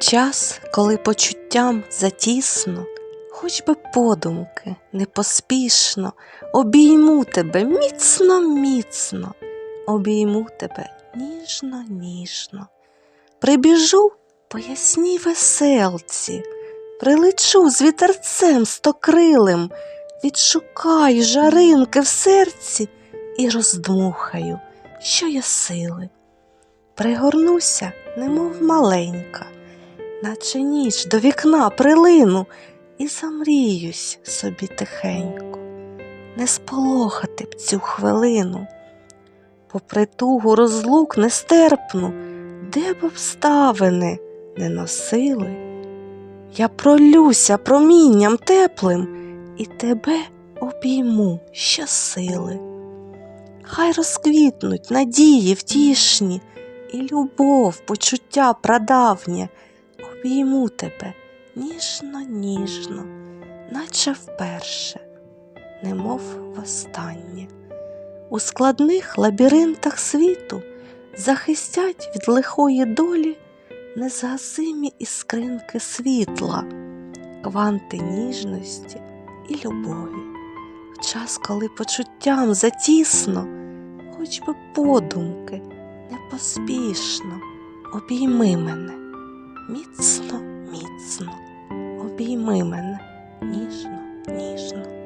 Час, коли почуттям затісно, хоч би подумки, непоспішно, обійму тебе міцно, міцно, обійму тебе ніжно, ніжно. Прибіжу по ясній веселці, прилечу з вітерцем стокрилим, відшукаю жаринки в серці і роздмухаю, що є сили. Пригорнуся, немов маленька, наче ніч до вікна прилину і замріюсь собі тихенько, не сполохати б цю хвилину. Попри тугу розлук нестерпну, де б обставини не носили, я пролюся промінням теплим і тебе обійму щосили. Хай розквітнуть надії втішні, і любов, почуття прадавнє, обійму тебе ніжно, ніжно, наче вперше, немов востаннє. У складних лабіринтах світу захистять від лихої долі незгасимі іскринки світла, кванти ніжності і любові. В час, коли почуттям затісно, хоч би подумки, непоспішно, обійми мене, міцно, міцно, обійми мене ніжно, ніжно.